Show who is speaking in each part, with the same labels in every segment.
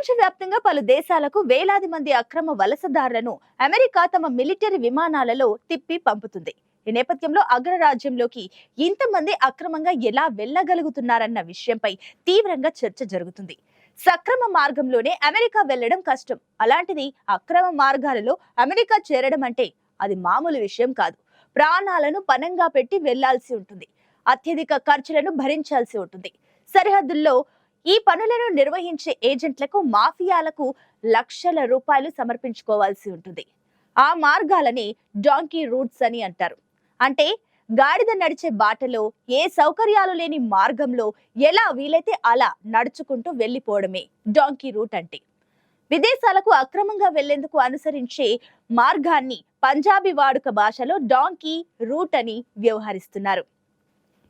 Speaker 1: ప్రపంచవ్యాప్తంగా పలు దేశాలకు వేలాది మంది అక్రమ వలసదారులను అమెరికా తమ మిలిటరీ విమానాలలో తిప్పి పంపుతుంది. ఈ నేపథ్యంలో అగ్రరాజ్యంలోకి ఇంతమంది అక్రమంగా ఎలా వెళ్ళగలుగుతున్నారన్న విషయంపై తీవ్రంగా చర్చ జరుగుతుంది. సక్రమ మార్గంలోనే అమెరికా వెళ్ళడం కష్టం. అలాంటిది అక్రమ మార్గాలలో అమెరికా చేరడం అంటే అది మామూలు విషయం కాదు. ప్రాణాలను పనంగా పెట్టి వెళ్ళాల్సి ఉంటుంది. అత్యధిక ఖర్చులను భరించాల్సి ఉంటుంది. సరిహద్దుల్లో ఈ పనులను నిర్వహించే ఏజెంట్లకు మాఫియాలకు లక్షల రూపాయలు సమర్పించుకోవాల్సి ఉంటుంది. ఆ మార్గాలని డాంకీ రూట్స్ అని అంటారు. అంటే గాడిద నడిచే బాటలో ఏ సౌకర్యాలు లేని మార్గంలో ఎలా వీలైతే అలా నడుచుకుంటూ వెళ్ళిపోవడమే డాంకీ రూట్ అంటే. విదేశాలకు అక్రమంగా వెళ్ళేందుకు అనుసరించే మార్గాన్ని పంజాబీ వాడుక భాషలో డాంకీ రూట్ అని వ్యవహరిస్తున్నారు.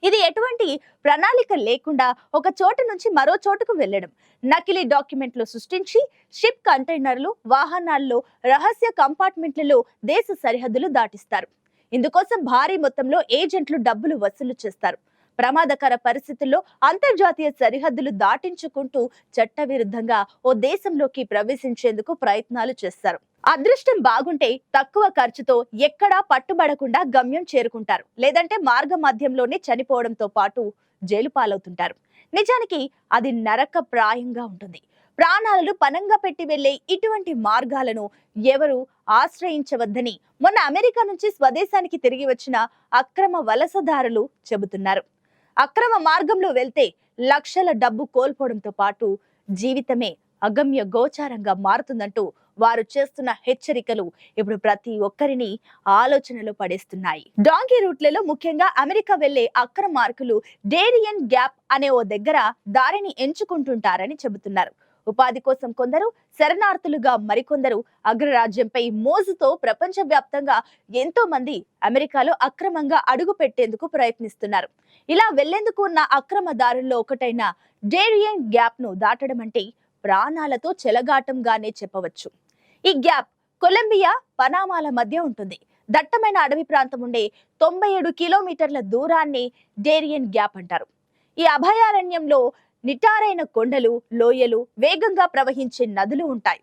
Speaker 1: ఇది ఎటువంటి ప్రణాళిక లేకుండా ఒక చోటు నుంచి మరో చోటుకు వెళ్ళడం. నకిలీ డాక్యుమెంట్లు సృష్టించి షిప్ కంటైనర్లు వాహనాల్లో రహస్య కంపార్ట్మెంట్లలో దేశ సరిహద్దులు దాటిస్తారు. ఇందుకోసం భారీ మొత్తంలో ఏజెంట్లు డబ్బులు వసూలు చేస్తారు. ప్రమాదకర పరిస్థితుల్లో అంతర్జాతీయ సరిహద్దులు దాటించుకుంటూ చట్టవిరుద్ధంగా ఓ దేశంలోకి ప్రవేశించేందుకు ప్రయత్నాలు చేస్తారు. అదృష్టం బాగుంటే తక్కువ ఖర్చుతో ఎక్కడా పట్టుబడకుండా గమ్యం చేరుకుంటారు. లేదంటే మార్గ మధ్యంలోనే చనిపోవడంతో పాటు జైలు పాలవుతుంటారు. నిజానికి అది నరక ప్రాయంగా ఉంటుంది. ప్రాణాలను పనంగా పెట్టి వెళ్ళే ఇటువంటి మార్గాలను ఎవరు ఆశ్రయించవద్దని మొన్న అమెరికా నుంచి స్వదేశానికి తిరిగి వచ్చిన అక్రమ వలసదారులు చెబుతున్నారు. అక్రమ మార్గంలో వెళ్తే లక్షల డబ్బు కోల్పోవడంతో పాటు జీవితమే అగమ్య గోచారంగా మారుతుందంటూ వారు చేస్తున్న హెచ్చరికలు ఇప్పుడు ప్రతి ఒక్కరిని ఆలోచనలో పడేస్తున్నాయి. డాంకీ రూట్లలో ముఖ్యంగా అమెరికా వెళ్ళే అక్రమ మార్కులు డేరియన్ గ్యాప్ అనే ఓ దగ్గర దారిని ఎంచుకుంటుంటారని చెబుతున్నారు. ఉపాధి కోసం కొందరు శరణార్థులుగా మరికొందరు అగ్రరాజ్యంపై మోజుతో ప్రపంచవ్యాప్తంగా ఎంతో మంది అమెరికాలో అక్రమంగా అడుగు పెట్టేందుకు ప్రయత్నిస్తున్నారు. ఇలా వెళ్ళేందుకు ఉన్న అక్రమ దారుల్లో ఒకటైన డేరియన్ గ్యాప్ను దాటడం అంటే ప్రాణాలతో చెలగాటంగానే చెప్పవచ్చు. ఈ గ్యాప్ కొలంబియా పనామాల మధ్య ఉంటుంది. దట్టమైన అడవి ప్రాంతం ఉండే తొంభై ఏడు కిలోమీటర్ల దూరాన్ని డేరియన్ గ్యాప్ అంటారు. ఈ అభయారణ్యంలో నిటారైన కొండలు లోయలు వేగంగా ప్రవహించే నదులు ఉంటాయి.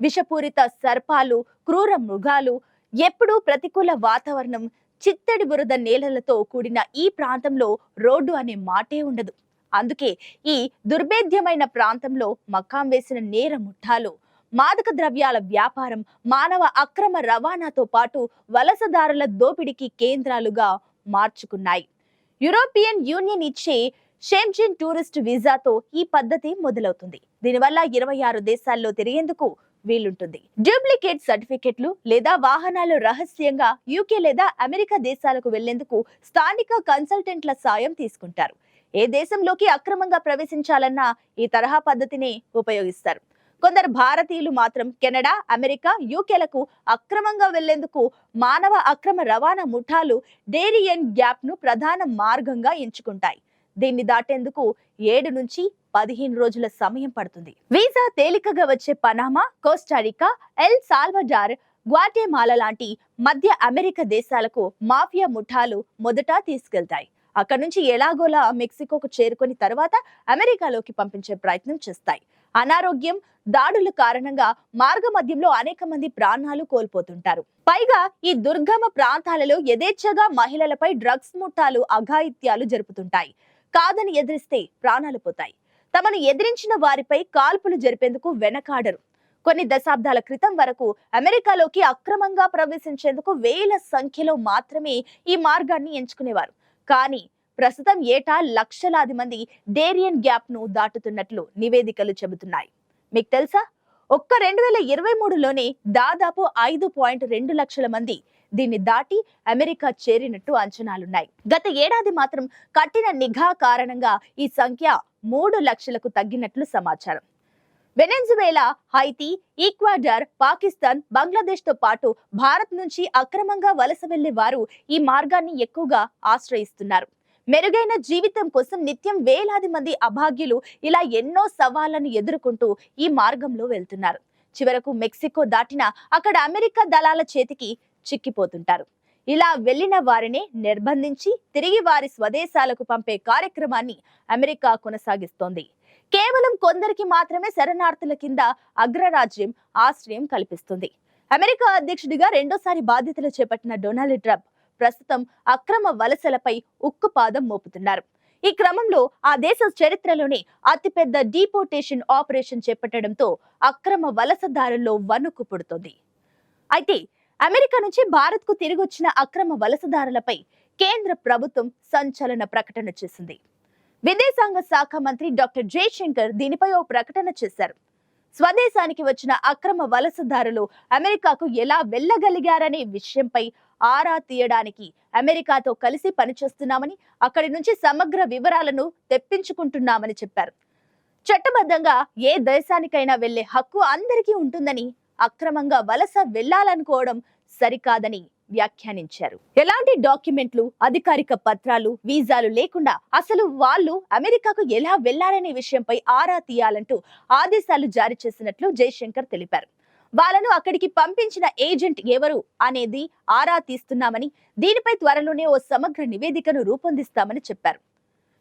Speaker 1: విషపూరిత సర్పాలు క్రూర మృగాలు ఎప్పుడూ ప్రతికూల వాతావరణం చిత్తడి బురద నేలలతో కూడిన ఈ ప్రాంతంలో రోడ్డు అనే మాటే ఉండదు. అందుకే ఈ దుర్భేద్యమైన ప్రాంతంలో మకాం వేసిన నేర ముఠాలు మాదక ద్రవ్యాల వ్యాపారం మానవ అక్రమ రవాణాతో పాటు వలసదారుల దోపిడీకి కేంద్రాలుగా మార్చుకున్నాయి. యూరోపియన్ యూనియన్ ఇచ్చే షెంజన్ టూరిస్ట్ వీసాతో ఈ పద్ధతి మొదలవుతుంది. దీనివల్ల ఇరవై ఆరు దేశాల్లో తిరిగేందుకు వీలుంటుంది. డూప్లికేట్ సర్టిఫికెట్లు లేదా వాహనాలు రహస్యంగా యూకే లేదా అమెరికా దేశాలకు వెళ్ళేందుకు స్థానిక కన్సల్టెంట్ల సాయం తీసుకుంటారు. ఏ దేశంలోకి అక్రమంగా ప్రవేశించాలన్నా ఈ తరహా పద్ధతిని ఉపయోగిస్తారు. కొందరు భారతీయులు మాత్రం కెనడా అమెరికా యూకేలకు అక్రమంగా వెళ్ళేందుకు మానవ అక్రమ రవాణా ముఠాలు డేరియన్ గ్యాప్ను ప్రధాన మార్గంగా ఎంచుకుంటాయి. దీన్ని దాటేందుకు ఏడు నుంచి పదిహేను రోజుల సమయం పడుతుంది. వీసా తేలికగా వచ్చే Panama Costa Rica El Salvador Guatemala లాంటి మధ్య అమెరికా దేశాలకు మాఫియా ముఠాలు మొదట తీసుకెళ్తాయి. అక్కడ నుంచి ఎలాగోలా మెక్సికోకు చేరుకొని తర్వాత అమెరికాలోకి పంపించే ప్రయత్నం చేస్తాయి. అనారోగ్యం దాడుల కారణంగా మార్గ మధ్యంలో అనేక మంది ప్రాణాలు కోల్పోతుంటారు. పైగా ఈ దుర్గమ ప్రాంతాలలో యథేచ్ఛగా మహిళలపై డ్రగ్స్ ముఠాలు అఘాయిత్యాలు జరుపుతుంటాయి. కాదని ఎదిరిస్తే ప్రాణాలు పోతాయి. తమను ఎదిరించిన వారిపై కాల్పులు జరిపేందుకు వెనకాడరు. కొన్ని దశాబ్దాల క్రితం వరకు అమెరికాలోకి అక్రమంగా ప్రవేశించేందుకు వేల సంఖ్యలో మాత్రమే ఈ మార్గాన్ని ఎంచుకునేవారు. కానీ ప్రస్తుతం ఏటా లక్షలాది మంది డేరియన్ గ్యాప్ను దాటుతున్నట్లు నివేదికలు చెబుతున్నాయి. మీకు తెలుసా? ఒక్క రెండు వేల ఇరవై మూడులోనే దాదాపు ఐదు పాయింట్ రెండు లక్షల మంది దీన్ని దాటి అమెరికా చేరినట్టు అంచనాలున్నాయి. గత ఏడాది మాత్రం కట్టిన నిఘా కారణంగా ఈ సంఖ్య మూడు లక్షలకు తగ్గినట్లు సమాచారం. వెనెన్జువేలా హైతీ ఈక్వాడర్ పాకిస్తాన్ బంగ్లాదేశ్తో పాటు భారత్ నుంచి అక్రమంగా వలస వెళ్ళే వారు ఈ మార్గాన్ని ఎక్కువగా ఆశ్రయిస్తున్నారు. మెరుగైన జీవితం కోసం నిత్యం వేలాది మంది అభాగ్యులు ఇలా ఎన్నో సవాళ్ళను ఎదుర్కొంటూ ఈ మార్గంలో వెళ్తున్నారు. చివరకు మెక్సికో దాటిన అక్కడ అమెరికా దళాల చేతికి చిక్కిపోతుంటారు. ఇలా వెళ్ళిన వారిని నిర్బంధించి తిరిగి వారి స్వదేశాలకు పంపే కార్యక్రమాన్ని అమెరికా కొనసాగిస్తోంది. కేవలం కొందరికి మాత్రమే శరణార్థుల కింద అగ్రరాజ్యం ఆశ్రయం కల్పిస్తుంది. అమెరికా అధ్యక్షుడిగా రెండోసారి బాధ్యతలు చేపట్టిన డొనాల్డ్ ట్రంప్ ప్రస్తుతం అక్రమ వలసలపై ఉక్కుపాదం మోపుతున్నారు. ఈ క్రమంలో ఆ దేశ చరిత్రలోనే అతిపెద్ద డీపోర్టేషన్ ఆపరేషన్ చేపట్టడంతో అక్రమ వలసదారుల్లో వణుకు పుడుతోంది. అయితే అమెరికా నుంచి భారత్కు తిరిగి వచ్చిన అక్రమ వలసదారులపై కేంద్ర ప్రభుత్వం సంచలన ప్రకటన చేసింది. విదేశాంగ శాఖ మంత్రి డాక్టర్ జయశంకర్ దీనిపై ఓ ప్రకటన చేశారు. స్వదేశానికి వచ్చిన అక్రమ వలసదారులు అమెరికాకు ఎలా వెళ్ళగలిగారనే విషయంపై ఆరా తీయడానికి అమెరికాతో కలిసి పనిచేస్తున్నామని అక్కడి నుంచి సమగ్ర వివరాలను తెప్పించుకుంటున్నామని చెప్పారు. చట్టబద్ధంగా ఏ దేశానికైనా వెళ్ళే హక్కు అందరికీ ఉంటుందని అక్రమంగా వలస వెళ్ళాలనుకోవడం సరికాదని వ్యాఖ్యానించారు. ఎలాంటి డాక్యుమెంట్లు అధికారిక పత్రాలు వీసాలు లేకుండా అసలు వాళ్ళు అమెరికాకు ఎలా వెళ్ళారనే విషయంపై ఆరా తీయాలంటూ ఆదేశాలు జారీ చేసినట్లు జయశంకర్ తెలిపారు. వాళ్ళను అక్కడికి పంపించిన ఏజెంట్ ఎవరు అనేది ఆరా తీస్తున్నామని దీనిపై త్వరలోనే ఓ సమగ్ర నివేదికను రూపొందిస్తామని చెప్పారు.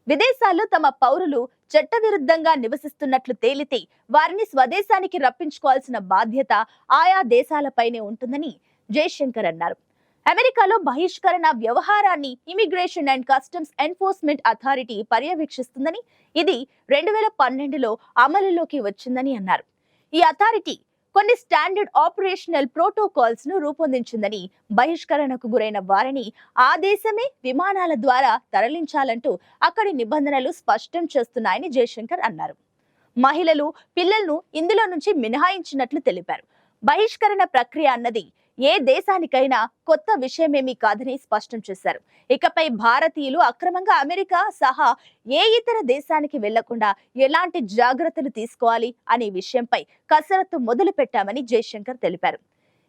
Speaker 1: విదేశాల్లో తమ పౌరులు చట్టవిరుద్ధంగా నివసిస్తున్నట్లు తేలితే వారిని స్వదేశానికి రప్పించుకోవాల్సిన బాధ్యత ఆయా దేశాలపైనే ఉంటుందని జయశంకర్ అన్నారు. అమెరికాలో బహిష్కరణ వ్యవహారాన్ని immigration and customs enforcement authority పర్యవేక్షిస్తుందని ఇది రెండు వేల పన్నెండులో అమలులోకి వచ్చిందని అన్నారు. ఈ అథారిటీ కొన్ని స్టాండర్డ్ ఆపరేషనల్ ప్రోటోకాల్స్ను రూపొందించిందని బహిష్కరణకు గురైన వారిని ఆ దేశమే విమానాల ద్వారా తరలించాలంటూ అక్కడి నిబంధనలు స్పష్టం చేస్తున్నాయని జయశంకర్ అన్నారు. మహిళలు పిల్లలను ఇందులో నుంచి మినహాయించినట్లు తెలిపారు. బహిష్కరణ ప్రక్రియ అన్నది ఏ దేశానికైనా కొత్త విషయమేమీ కాదని స్పష్టం చేశారు. ఇకపై భారతీయులు అక్రమంగా అమెరికా సహా ఏ ఇతర దేశానికి వెళ్ళకుండా ఎలాంటి జాగ్రత్తలు తీసుకోవాలి అనే విషయంపై కసరత్తు మొదలు పెట్టామని జయశంకర్ తెలిపారు.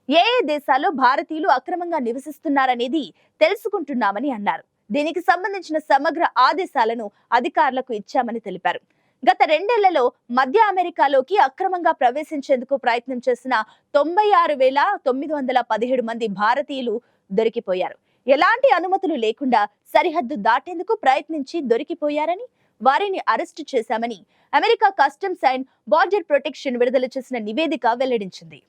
Speaker 1: ఏ ఏ దేశాల్లో భారతీయులు అక్రమంగా నివసిస్తున్నారనేది తెలుసుకుంటున్నామని అన్నారు. దీనికి సంబంధించిన సమగ్ర ఆదేశాలను అధికారులకు ఇచ్చామని తెలిపారు. గత రెండేళ్ళలో మధ్య అమెరికాలోకి అక్రమంగా ప్రవేశించేందుకు ప్రయత్నం చేసిన తొంభై ఆరు వేల తొమ్మిది వందల పదిహేడు మంది భారతీయులు దొరికిపోయారు. ఎలాంటి అనుమతులు లేకుండా సరిహద్దు దాటేందుకు ప్రయత్నించి దొరికిపోయారని వారిని అరెస్టు చేశామని America customs and border protection విడుదల చేసిన నివేదిక వెల్లడించింది.